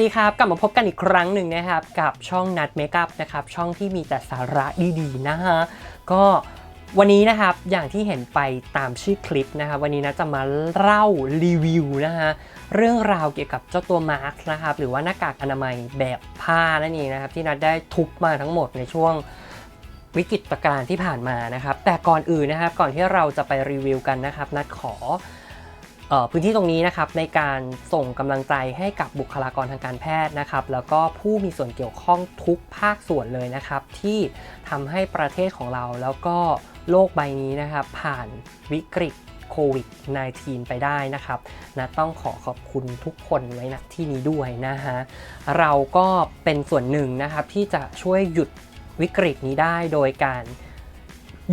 วัสดีครับกลับมาพบกันอีกครั้งหนึ่งนะครับกับช่องนัดเมคอัพนะครับช่องที่มีแต่สาระดีๆนะฮะก็วันนี้นะครับอย่างที่เห็นไปตามชื่อคลิปนะครับวันนี้นะจะมาเล่ารีวิวนะฮะเรื่องราวเกี่ยวกับเจ้าตัวมาร์คนะครับหรือว่าหน้ากากอนามัยแบบผ้านั่นเองนะครับที่นัดได้ทุบมาทั้งหมดในช่วงวิกฤตการณ์ที่ผ่านมานะครับแต่ก่อนอื่นนะครับก่อนที่เราจะไปรีวิวกันนะครับนัดขอ พื้นที่ตรงนี้นะครับในการส่งกำลังใจให้กับบุคลากรทางการแพทย์นะครับ แล้วก็ผู้มีส่วนเกี่ยวข้องทุกภาคส่วนเลยนะครับ ที่ทำให้ประเทศของเราแล้วก็โลกใบนี้นะครับ ผ่านวิกฤตโควิด -19 ไปได้นะครับนะต้องขอขอบคุณทุกคนไว้ณที่นี้ด้วยนะฮะเราก็เป็นส่วนหนึ่งนะครับที่จะช่วยหยุดวิกฤตนี้ได้โดยการ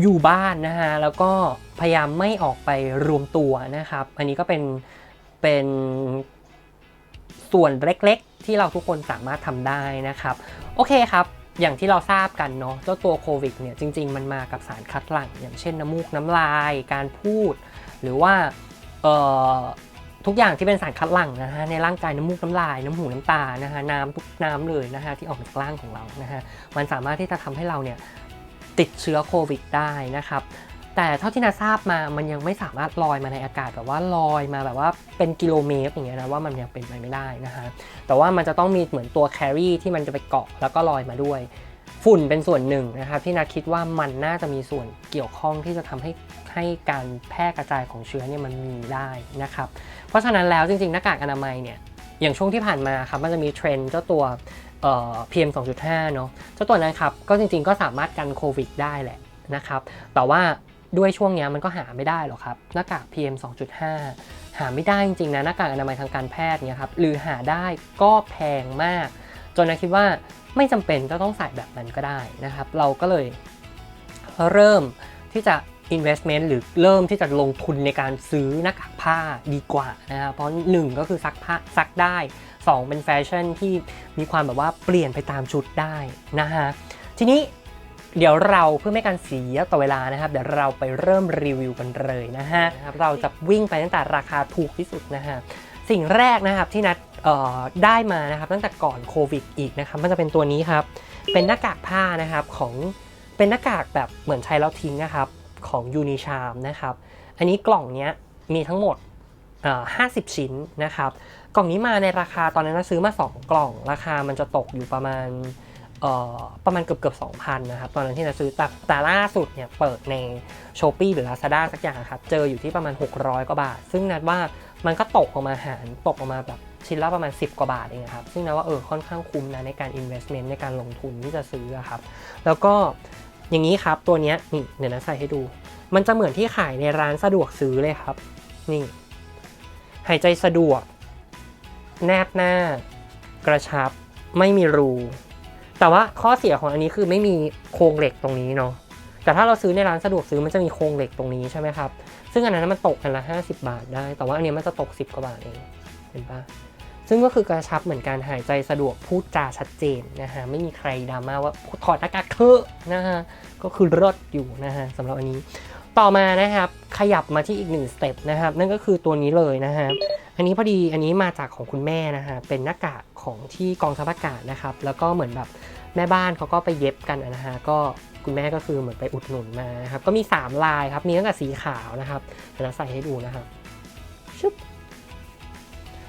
อยู่บ้านนะฮะแล้วก็พยายามไม่ออกไปรวมตัวนะครับ อันนี้ก็เป็นเป็นส่วนเล็กๆ ที่เราทุกคนสามารถทำได้นะครับ โอเคครับอย่างที่เราทราบกันเนาะเจ้าตัวโควิดเนี่ยจริง ๆ มันมากับสารคัดหลั่ง อย่างเช่นน้ำมูกน้ำลาย การพูด หรือว่าเอ่อทุกอย่างที่เป็นสารคัดหลั่งนะฮะในร่างกายน้ำมูกน้ำลายน้ำหูน้ำตานะฮะน้ำทุกน้ำเลยนะฮะที่ออกมาจากร่างของเรานะฮะมันสามารถที่จะทำให้เราเนี่ย ติดเชื้อโควิดได้นะครับ แต่เท่าที่นาทราบมามันยังไม่สามารถลอยมาในอากาศแบบว่าลอยมาแบบว่าเป็นกิโลเมตรอย่างเงี้ยนะว่ามันยังเป็นไปไม่ได้นะฮะแต่ว่ามันจะต้องมีเหมือนตัวแครี่ที่มันจะไปเกาะแล้วก็ลอยมาด้วยฝุ่นเป็นส่วนหนึ่งนะครับที่นาคิดว่ามันน่าจะมีส่วนเกี่ยวข้องที่จะทำให้ให้การแพร่กระจายของเชื้อเนี่ยมันมีได้นะครับ เพราะฉะนั้นแล้วจริงๆหน้ากากอนามัยเนี่ย อย่างช่วงที่ผ่านมาครับมันจะมีเทรนด์เจ้าตัวเอ่อ PM 2.5 เนาะเจ้าตัวนั้นครับ ก็จริงๆก็สามารถกันโควิดได้แหละนะครับ แต่ว่าด้วยช่วงเนี้ยมันก็หาไม่ได้หรอกครับหน้ากาก PM 2.5 หาไม่ได้จริงๆนะหน้ากากอนามัยทางการแพทย์เนี่ยครับหรือหาได้ก็แพงมาก จนนาคิดว่าไม่จำเป็นจะต้องใส่แบบนั้นก็ได้นะครับ เราก็เลยเริ่มที่จะ investment หรือเริ่มที่จะลงทุนในการซื้อหน้ากากผ้าดีกว่านะครับเพราะ 1 ก็คือซักผ้าซักได้ 2 เป็นแฟชั่นที่มีความแบบว่าเปลี่ยนไปตามชุดได้นะฮะทีนี้เดี๋ยวเราเพื่อไม่การเสียต่อเวลานะครับ เดี๋ยวเราไปเริ่มรีวิวกันเลยนะฮะนะครับเราจะวิ่งไปตั้งแต่ราคาถูกที่สุดนะฮะสิ่งแรกนะครับที่นัดเอ่อได้มานะครับตั้งแต่ก่อนโควิดอีกนะครับมันจะเป็นตัวนี้ครับ เป็นหน้ากากผ้านะครับของเป็นหน้ากากแบบเหมือนใช้แล้วทิ้งนะครับ ของยูนิชามนะครับ อันนี้กล่องนี้มีทั้งหมด 50 ชิ้นนะครับ กล่องนี้มาในราคาตอนนั้นนะซื้อมา 2 กล่อง ราคามันจะตกอยู่ประมาณประมาณเกือบเกือบ2,000นะครับ ตอนนั้นที่เราซื้อแต่แต่ล่าสุดเนี่ยเปิดใน s h อ p e e หรือ Lazada สักอย่างครับ เจออยู่ที่ประมาณ 600 กว่าบาท ซึ่งนัดว่ามันก็ตกออกมาหารตกออกมาแบบชิ้นละประมาณ 10 กว่าบาทเองครับ ซึ่งนัดว่าเออค่อนข้างคุ้มนะในการ investment ในการลงทุนที่จะซื้อครับ แล้วก็ อย่างนี้ครับตัวนี้นี่เดี๋ยวนะใส่ให้ดู มันจะเหมือนที่ขายในร้านสะดวกซื้อเลยครับ นี่ หายใจสะดวก แนบหน้า กระชับ ไม่มีรู แต่ว่าข้อเสียของอันนี้คือไม่มีโครงเหล็กตรงนี้เนาะแต่ถ้าเราซื้อในร้านสะดวกซื้อมันจะมีโครงเหล็กตรงนี้ใช่ไหมครับ ซึ่งอันนั้นมันตกกันละ 50 บาทได้ แต่ว่าอันนี้มันจะตก 10 กว่าบาทเอง เห็นปะ ซึ่งก็คือกระชับเหมือนการหายใจสะดวกพูดจาชัดเจนนะฮะไม่มีใครดราม่าว่าถอดหน้ากากเถอะนะฮะก็คือรดอยู่นะฮะสำหรับอันนี้ต่อมานะครับขยับมาที่อีกหนึ่งสเต็ปนะครับนั่นก็คือตัวนี้เลยนะฮะอันนี้พอดีอันนี้มาจากของคุณแม่นะฮะเป็นหน้ากากของที่กองทัพอากาศนะครับแล้วก็เหมือนแบบแม่บ้านเขาก็ไปเย็บกันนะฮะก็คุณแม่ก็คือเหมือนไปอุดหนุนมานะครับก็มี 3 ลายครับมีตั้งแต่สีขาวนะครับเดี๋ยวเราใส่ให้ดูนะครับชึบ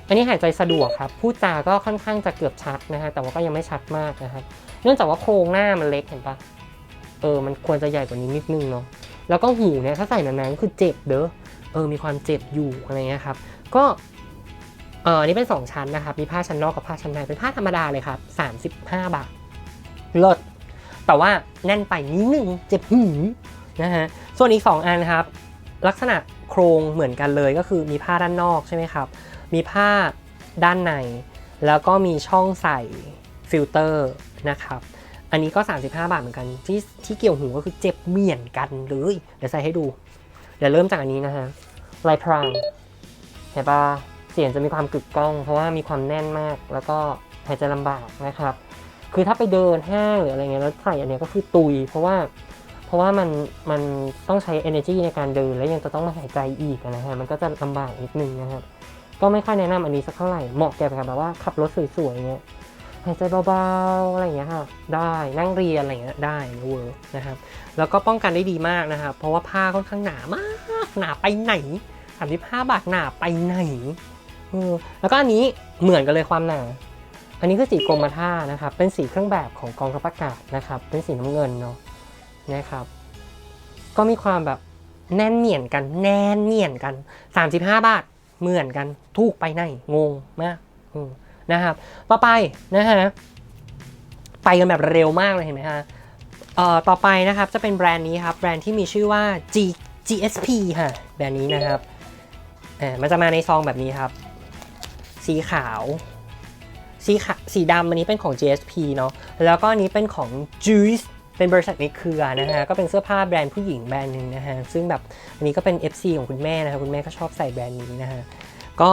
อันนี้หายใจสะดวกครับ พูดจาก็ค่อนข้างจะเกือบชัดนะฮะ แต่ว่าก็ยังไม่ชัดมากนะครับ เนื่องจากว่าโครงหน้ามันเล็กเห็นปะเออ มันควรจะใหญ่กว่านี้นิดนึงเนาะ แล้วก็หูเนี่ยถ้าใส่นานๆก็คือเจ็บเด้อ เออ มีความเจ็บอยู่อะไรเงี้ยครับ ก็เออนนี้เป็น 2 ชั้นนะครับ มีผ้าชั้นนอกกับผ้าชั้นในเป็นผ้าธรรมดาเลยครับ 35 บาทเลิศแต่ว่าแน่นไปนิดนึงเจ็บหูนะฮะ ส่วนอีก 2 อันครับ ลักษณะโครงเหมือนกันเลยก็คือมีผ้าด้านนอกใช่ไหมครับ มีผ้าด้านใน แล้วก็มีช่องใส่ฟิลเตอร์นะครับอันนี้ก็ 35 บาทเหมือนกันที่ที่เกี่ยวหูก็คือเจ็บเหมือนกันเลยเดี๋ยวใส่ให้ดู เดี๋ยวเริ่มจากอันนี้นะฮะลายพรางเห็นปะเสียงจะมีความกึกก้อง เพราะว่ามีความแน่นมาก แล้วก็หายใจลำบากนะครับ คือถ้าไปเดินห้างหรืออะไรเงี้ยแล้วใส่อันเนี้ยก็คือตุย เพราะว่าเพราะว่ามันมันต้องใช้ energy ในการเดิน แล้วยังจะต้องมาหายใจอีกนะฮะมันก็จะลำบากนิดนึงนะครับ ก็ไม่ค่อยแนะนำอันนี้สักเท่าไหร่ เหมาะแก่แบบว่าขับรถสวยๆเงี้ยหายใจเบาๆอะไรอย่างเงี้ยค่ะ ได้นั่งเรียนอะไรเงี้ยได้เวิร์นะครับ แล้วก็ป้องกันได้ดีมากนะครับ เพราะว่าผ้าค่อนข้างหนามาก หนาไปไหนสามสิบห้าบาทหนาไปไหนเออแล้วก็อันนี้เหมือนกันเลยความหนา อันนี้คือสีกรมท่านะครับ เป็นสีเครื่องแบบของกองทัพอากาศนะครับ เป็นสีน้ำเงินเนาะนะครับ ก็มีความแบบแน่นเหมียนกัน แน่นเหมียนกัน 35 บาท เหมือนกันถูกไปไหนงงมากนะครับ ต่อไปนะฮะไปกันแบบเร็วมากเลยเห็นไหมฮะเอ่อต่อไปนะครับจะเป็นแบรนด์นี้ครับ แบรนด์ที่มีชื่อว่า G GSP ค่ะแบรนด์นี้นะครับเอ่อมันจะมาในซองแบบนี้ครับ สีขาวสีขาวสีดำอันนี้เป็นของ GSP เนาะแล้วก็อันนี้เป็นของ Juice เป็นบริษัทในเครือนะฮะก็เป็นเสื้อผ้าแบรนด์ผู้หญิงแบรนด์หนึ่งนะฮะซึ่งแบบอันนี้ก็เป็น FC ของคุณแม่นะครับคุณแม่ก็ชอบใส่แบรนด์นี้นะฮะก็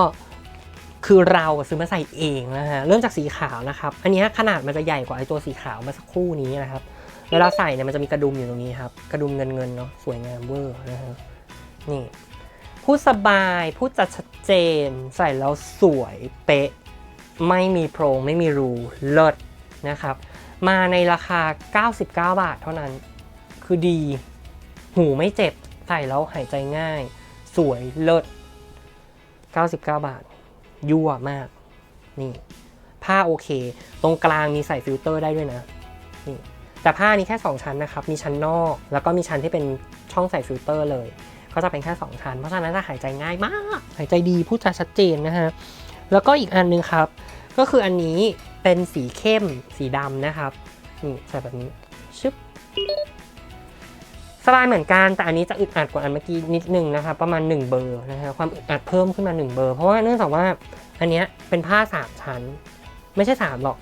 คือเราซื้อมาใส่เองนะฮะเริ่มจากสีขาวนะครับ อันนี้ขนาดมันจะใหญ่กว่าไอตัวสีขาวเมาสักครู่นี้นะครับเวลาใส่เนี่ยมันจะมีกระดุมอยู่ตรงนี้ครับกระดุมเงินเงินๆเนาะสวยงามเวอร์นะฮะนี่พูดสบายพูดจัดชัดเจน ใส่แล้วสวยเป๊ะ ไม่มีโพรงไม่มีรูเลิศนะครับ มาในราคา 99 บาทเท่านั้น คือดี หูไม่เจ็บ ใส่แล้วหายใจง่าย สวยเลิศ 99 บาท ยั่วมาก นี่ ผ้าโอเค ตรงกลางมีใส่ฟิลเตอร์ได้ด้วยนะ นี่ แต่ผ้านี้แค่ 2 ชั้นนะครับ มีชั้นนอก แล้วก็มีชั้นที่เป็นช่องใส่ฟิลเตอร์เลย ก็จะเป็นแค่ 2 ชั้น เพราะฉะนั้นจะหายใจง่ายมาก หายใจดี พูดจาชัดเจนนะฮะ แล้วก็อีกอันหนึงครับ ก็คืออันนี้เป็นสีเข้มสีดำนะครับนี่ใส่แบบนี้ชึบสบายเหมือนกันแต่อันนี้จะอึดอัดกว่าอันเมื่อกี้นิดนึงนะครับประมาณ 1 เบอร์นะฮะความอึดอัดเพิ่มขึ้นมา 1 เบอร์ เพราะว่าเนื่องจากว่าอันเนี้ยเป็นผ้า 3 ชั้น ไม่ใช่ 3 หรอก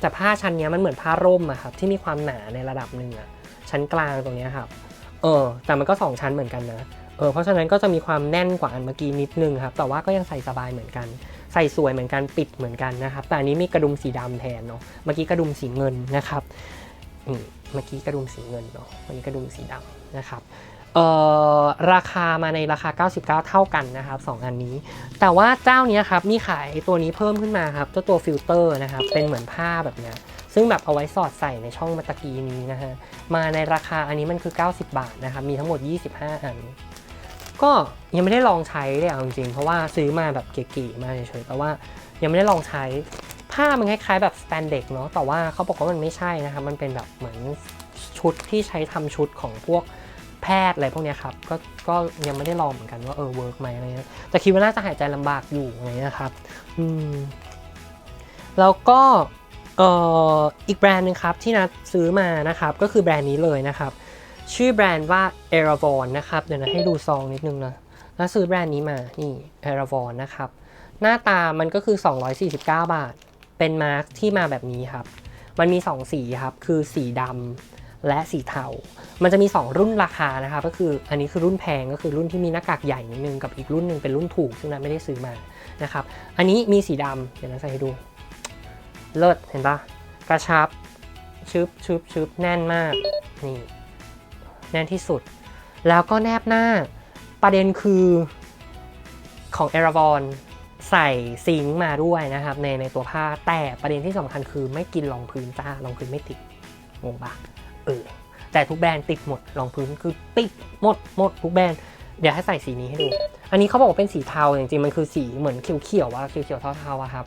แต่ผ้าชั้นเนี้ยมันเหมือนผ้าร่มอะครับที่มีความหนาในระดับหนึ่งอะชั้นกลางตรงเนี้ยครับเออแต่มันก็ 2 ชั้นเหมือนกันนะเออเพราะฉะนั้นก็จะมีความแน่นกว่าอันเมื่อกี้นิดนึงครับแต่ว่าก็ยังใส่สบายเหมือนกัน ใส่สวยเหมือนกันปิดเหมือนกันนะครับ แต่อันนี้มีกระดุมสีดำแทนเนาะเมื่อกี้กระดุมสีเงินนะครับเมื่อกี้กระดุมสีเงินเนาะวันนี้กระดุมสีดำนะครับราคามาในราคา 99 เท่ากันนะครับสองอันนี้ แต่ว่าเจ้าเนี้ยครับมีขายตัวนี้เพิ่มขึ้นมาครับเจ้าตัวฟิลเตอร์นะครับ เป็นเหมือนผ้าแบบนี้ซึ่งแบบเอาไว้สอดใส่ในช่องมาตะกี้นี้นะฮะ มาในราคาอันนี้มันคือ 90 บาทนะครับ มีทั้งหมด 25 อัน ก็ยังไม่ได้ลองใช้เลยเอาจริงๆ เพราะว่าซื้อมาแบบเก๋ๆมาเฉยๆแต่ว่ายังไม่ได้ลองใช้ ผ้ามันคล้ายๆแบบสแตนเด็กเนาะแต่ว่าเขาบอกว่ามันไม่ใช่นะครับ มันเป็นแบบเหมือนชุดที่ใช้ทำชุดของพวกแพทย์อะไรพวกนี้ครับก็ก็ยังไม่ได้ลองเหมือนกันว่าเออเวิร์กไหมอะไรเงี้ยแต่คิดว่าน่าจะหายใจลำบากอยู่อะไรเงี้ยครับอืมแล้วก็เอ่ออีกแบรนด์หนึงครับที่นัดซื้อมานะครับก็คือแบรนด์นี้เลยนะครับ ชื่อแบรนด์ว่า e r a v o n นะครับ เดี๋ยวนะให้ดูซองนิดนึงนะ แล้วซื้อแบรนด์นี้มา นี่ e r a v o n นะครับ หน้าตามันก็คือ 249 บาท เป็นมาร์คที่มาแบบนี้ครับ มันมี 2 สีครับ คือสีดำและสีเทา มันจะมี 2 รุ่นราคานะครับ ก็คืออันนี้คือรุ่นแพงก็คือรุ่นที่มีหน้ากากใหญ่นิดนึงกับอีกรุ่นหนึ่งเป็นรุ่นถูกซึ่งนัทไม่ได้ซื้อมา นะครับ อันนี้มีสีดำเดี๋ยวนะใส่ให้ดู เลิศเห็นปะกระชับชึบชึบชึบแน่นมาก นี่ แน่นที่สุด แล้วก็แนบหน้าประเด็นคือของ e r a v o n ใส่ซิงมาด้วยนะครับในในตัวผ้าแต่ประเด็นที่สำคัญคือไม่กินรองพื้นจ้ารองพื้นไม่ติดงงปะเออแต่ทุกแบรนด์ติดหมดรองพื้นคือติดหมดหมดทุกแบรนด์เดี๋ยวให้ใส่สีนี้ให้ดู อันนี้เขาบอกว่าเป็นสีเทาจริงๆมันคือสีเหมือนเขียวๆว่าเขียวๆเทาๆอะครับ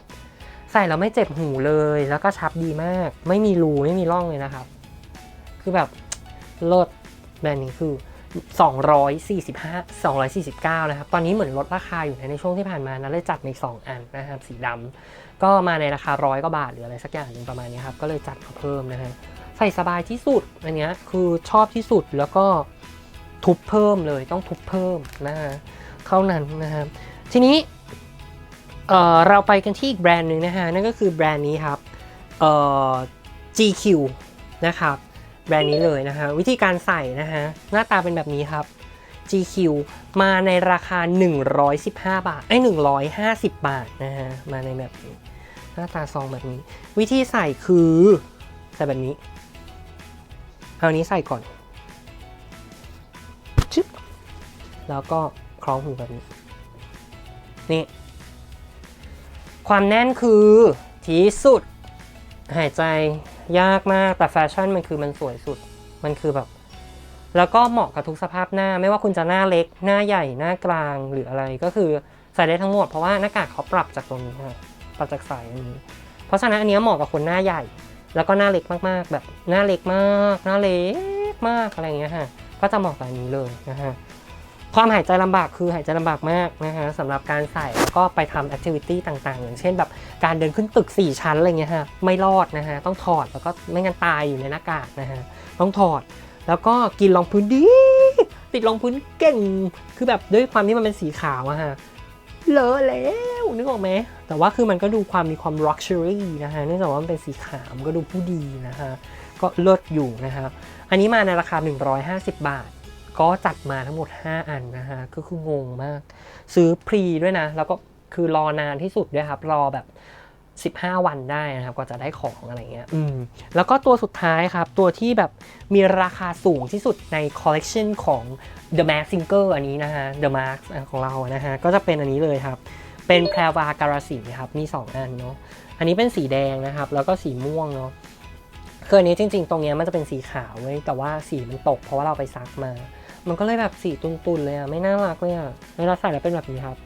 ใส่แล้วไม่เจ็บหูเลยแล้วก็ชับดีมาก ไม่มีรูไม่มีร่องเลยนะครับ คือแบบเลิศ แบรนด์นี้คือ 245 249 นะครับ ตอนนี้เหมือนลดราคาอยู่ในช่วงที่ผ่านมานะเลยจัดใน2อันนะครับ สีดำก็มาในราคาร้อยกว่าบาทหรืออะไรสักอย่างหนึ่งประมาณนี้ครับ ก็เลยจัดมาเพิ่มนะฮะใส่สบายที่สุดอันนี้คือชอบที่สุดแล้วก็ทุบเพิ่มเลยต้องทุบเพิ่มนะฮะเท่านั้นนะครับ ทีนี้เอ่อเราไปกันที่อีกแบรนด์หนึ่งนะฮะนั่นก็คือแบรนด์นี้ครับเอ่อ GQ นะครับ แบรนด์นี้เลยนะฮะวิธีการใส่นะฮะหน้าตาเป็นแบบนี้ครับ GQ มาในราคา 115 บาทไอ้ย150 บาทนะฮะมาในแบบนี้ หน้าตาซองแบบนี้ วิธีใส่คือใส่แบบนี้เอานี้ใส่ก่อนชึบแล้วก็คล้องหูแบบนี้ นี่ ความแน่นคือที่สุด หายใจ ยากมากแต่แฟชั่นมันคือมันสวยสุด มันคือแบบ แล้วก็เหมาะกับทุกสภาพหน้า ไม่ว่าคุณจะหน้าเล็ก หน้าใหญ่ หน้ากลางหรืออะไรก็คือใส่ได้ทั้งหมดเพราะว่าหน้ากากเขาปรับจากตรงนี้ค่ะปรับจากสายอันนี้ เพราะฉะนั้นอันนี้เหมาะกับคนหน้าใหญ่ แล้วก็หน้าเล็กมากๆ แบบหน้าเล็กมาก หน้าเล็กมากอะไรอย่างเงี้ยฮะก็จะเหมาะกับอันนี้เลยนะฮะ ความหายใจลำบากคือหายใจลำบากมากนะฮะสำหรับการใส่แล้วก็ไปทำแอคทิวิตี้ต่างๆ อย่างเช่นแบบการเดินขึ้นตึก 4 ชั้นอะไรเงี้ยฮะไม่รอดนะฮะต้องถอดแล้วก็ไม่งั้นตายอยู่ในหน้ากากนะฮะต้องถอดแล้วก็กินรองพื้นดี ติดรองพื้นเก่ง คือแบบด้วยความที่มันเป็นสีขาวอะฮะเลอะแล้วนึกออกไหมแต่ว่าคือมันก็ดูความมีความ luxury นะฮะเนื่องจากว่ามันเป็นสีขาวมันก็ดูผู้ดีนะฮะก็เลิศอยู่นะครับอันนี้มาในราคา 150 บาท ก็จัดมาทั้งหมด 5 อันนะฮะก็คืองงมาก ซื้อพรีด้วยนะ แล้วก็คือรอนานที่สุดด้วยครับ รอแบบ 15 วันได้นะครับกว่าจะได้ของอะไรเงี้ยอืมแล้วก็ตัวสุดท้ายครับ ตัวที่แบบมีราคาสูงที่สุดในคอลเลกชันของ The Mask Singer อันนี้นะฮะ The Mask ของเรานะฮะ ก็จะเป็นอันนี้เลยครับ เป็นแพรวาการาสีครับ มี 2 อันเนาะอันนี้เป็นสีแดงนะครับ แล้วก็สีม่วงเนาะคืออันนี้จริง ๆ ตรงเนี้ยมันจะเป็นสีขาวเว้ยแต่ว่าสีมันตกเพราะว่าเราไปซักมา มันก็เลยแบบสีตุนๆเลยอะ ไม่น่ารักเลยอะเวลาใส่แล้วเป็นแบบนี้ครับ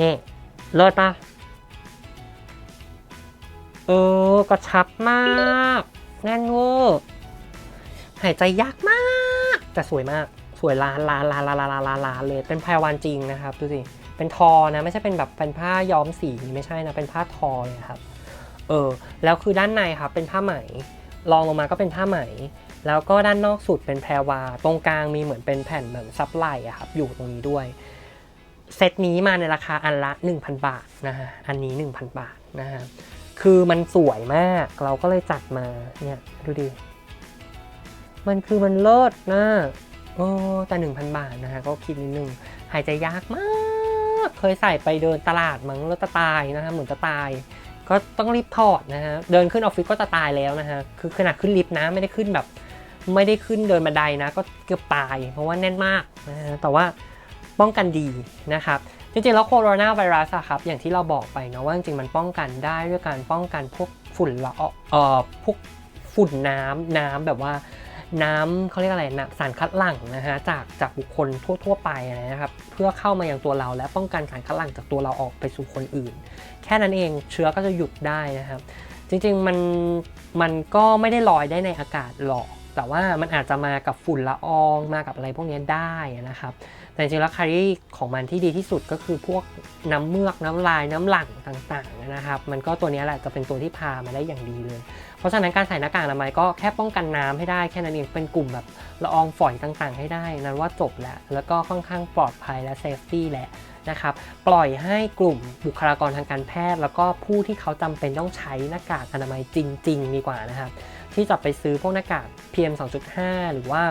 นี่เลิศปะเออกระชับมากแน่นเวอร์หายใจยากมาก แต่สวยมาก สวยลานลานลานลานลานลานลานเลย เป็นพายวันจริงนะครับ ดูสิ เป็นทอนะ ไม่ใช่เป็นแบบเป็นผ้าย้อมสีไม่ใช่นะ เป็นผ้าทอเลยครับ เออ แล้วคือด้านในครับ เป็นผ้าไหม รองลงมาก็เป็นผ้าไหม แล้วก็ด้านนอกสุดเป็นแพรวา ตรงกลางมีเหมือนเป็นแผ่นเหมือนซับไหลอะครับอยู่ตรงนี้ด้วย เซตนี้มาในราคาอันละ 1,000 บาทนะฮะ อันนี้ 1,000 บาทนะฮะ คือมันสวยมาก เราก็เลยจัดมาเนี่ยดูดิ มันคือมันเลิศนะโอ้แต่ 1,000 บาทนะฮะ ก็คิดนิดนึง หายใจยากมาก เคยใส่ไปเดินตลาดมั้งแล้วจะตายนะฮะเหมือนจะตายก็ต้องรีบถอดนะฮะ เดินขึ้นออฟฟิศก็จะตายแล้วนะฮะ คือขนาดขึ้นลิฟต์นะไม่ได้ขึ้นแบบ ไม่ได้ขึ้นเดินบันไดนะก็เกือบตาย เพราะว่าแน่นมากนะฮะแต่ว่าป้องกันดีนะครับ จริงๆ แล้วโคโรนาไวรัสอะครับ อย่างที่เราบอกไปเนาะว่าจริงๆ มันป้องกันได้ด้วยการป้องกันพวกฝุ่นละอองเอ่อพวกฝุ่นน้ำน้ำแบบว่าน้ำเขาเรียกอะไรนะสารคัดหลั่งนะฮะจากจากบุคคลทั่ว ๆ ไปนะครับ เพื่อเข้ามายังตัวเราและป้องกันสารคัดหลั่งจากตัวเราออกไปสู่คนอื่น แค่นั้นเองเชื้อก็จะหยุดได้นะครับ จริงๆมันมันก็ไม่ได้ลอยได้ในอากาศหรอก แต่ว่ามันอาจจะมากับฝุ่นละอองมากับอะไรพวกนี้ได้นะครับ แต่จริงๆแล้วคารีของมันที่ดีที่สุดก็คือพวกน้ำเมือกน้ำลายน้ำหลั่งต่างๆนะครับ มันก็ตัวนี้แหละจะเป็นตัวที่พามาได้อย่างดีเลย เพราะฉะนั้นการใส่หน้ากากอนามัยก็แค่ป้องกันน้ำให้ได้แค่นั้นเองเป็นกลุ่มแบบละอองฝอยต่างๆ ให้ได้นั้นว่าจบแล้วแล้วก็ค่อนข้างปลอดภัยและเซฟตี้แหละนะครับปล่อยให้กลุ่มบุคลากรทางการแพทย์ แล้วก็ผู้ที่เขาจำเป็นต้องใช้หน้ากากอนามัยจริง ๆ ดีกว่านะครับ ที่จะไปซื้อพวกหน้ากาก PM 2.5 หรือว่า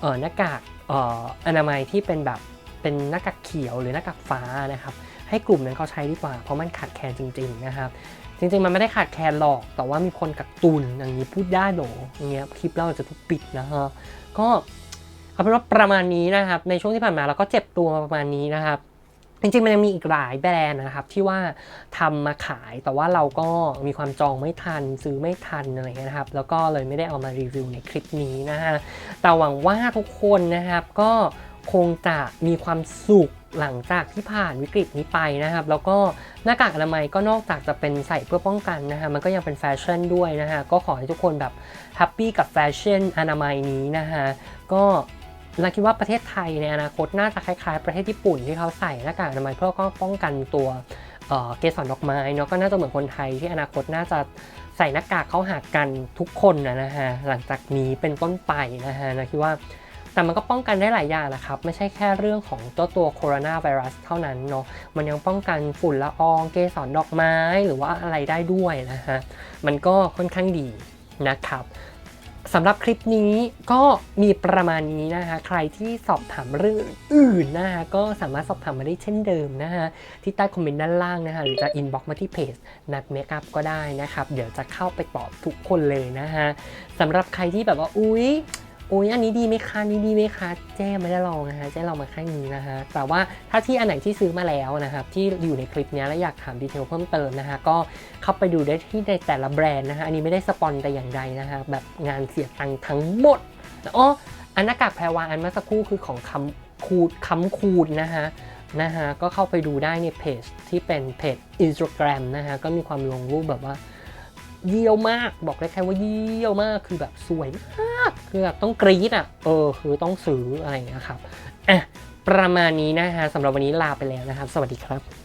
เออหน้ากากเอ่ออนามัยที่เป็นแบบเป็นหน้ากากเขียวหรือหน้ากากฟ้านะครับให้กลุ่มนั้นเขาใช้ดีกว่า เพราะมันขาดแคลนจริง ๆ นะครับ จริง ๆ มันไม่ได้ขาดแคลนหรอก แต่ว่ามีคนกักตุนอย่างนี้พูดได้หรออย่างเงี้ยคลิปเราจะถูกปิดนะฮะก็เอาเป็นว่าประมาณนี้นะครับ ในช่วงที่ผ่านมาเราก็เจ็บตัวประมาณนี้นะครับ จริงๆ มันยังมีอีกหลายแบรนด์นะครับ ที่ว่าทำมาขายแต่ว่าเราก็มีความจองไม่ทันซื้อไม่ทันอะไรเงี้ยนะครับ แล้วก็เลยไม่ได้เอามารีวิวในคลิปนี้นะฮะแต่หวังว่าทุกคนนะครับก็คงจะมีความสุขหลังจากที่ผ่านวิกฤตนี้ไปนะครับ แล้วก็หน้ากากอนามัยก็นอกจากจะเป็นใส่เพื่อป้องกันนะฮะมันก็ยังเป็นแฟชั่นด้วยนะฮะก็ขอให้ทุกคนแบบแฮปปี้กับแฟชั่นอนามัยนี้นะฮะก็ เราคิดว่าประเทศไทยในอนาคตน่าจะคล้ายๆ ประเทศญี่ปุ่นที่เขาใส่หน้ากากอนามัยเพื่อก็ป้องกันตัวเเกสรดอกไม้เนาะก็น่าจะเหมือนคนไทยที่อนาคตน่าจะใส่หน้ากากเข้าหากันทุกคนนะนะฮะหลังจากนี้เป็นต้นไปนะฮะเราคิดว่าแต่มันก็ป้องกันได้หลายอย่างนะครับ ไม่ใช่แค่เรื่องของตัวตัวโคโรนาไวรัสเท่านั้นเนาะมันยังป้องกันฝุ่นละอองเกสรดอกไม้หรือว่าอะไรได้ด้วยนะฮะมันก็ค่อนข้างดีนะครับ สำหรับคลิปนี้ก็มีประมาณนี้นะคะใครที่สอบถามเรื่องอื่นนะคะก็สามารถสอบถามมาได้เช่นเดิมนะคะที่ใต้คอมเมนต์ด้านล่างนะคะหรือจะอินบ็อกมาที่เพจนัดเมคอัพก็ได้นะครับ เดี๋ยวจะเข้าไปตอบทุกคนเลยนะคะสำหรับใครที่แบบว่าอุ๊ย โอ้ยอันนี้ดีไหมคะนี้ดีไหมคะเจ๊ไม่ได้ลองนะฮะเจ๊ลองมาแค่นี้นะฮะแต่ว่าถ้าที่อันไหนที่ซื้อมาแล้วนะครับที่อยู่ในคลิปนี้แล้วอยากถามดีเทลเพิ่มเติมนะฮะก็เข้าไปดูได้ที่ในแต่ละแบรนด์นะฮะอันนี้ไม่ได้สปอนแต่อย่างใดนะฮะแบบงานเสียตังค์ทั้งหมดอ๋ออันหน้ากากแพรวาอันเมื่อสักครู่คือของคำคูดคำคูดนะฮะนะฮะก็เข้าไปดูได้ในเพจที่เป็นเพจ Instagram นะฮะก็มีความลงรูปแบบว่า เยี่ยวมาก บอกได้แค่ว่าเยี่ยวมากคือแบบสวยมากคือแบบต้องกรี๊ดอะเออคือต้องซื้ออะไรอย่างเงี้ยครับอะประมาณนี้นะฮะสำหรับวันนี้ลาไปแล้วนะครับ สวัสดีครับ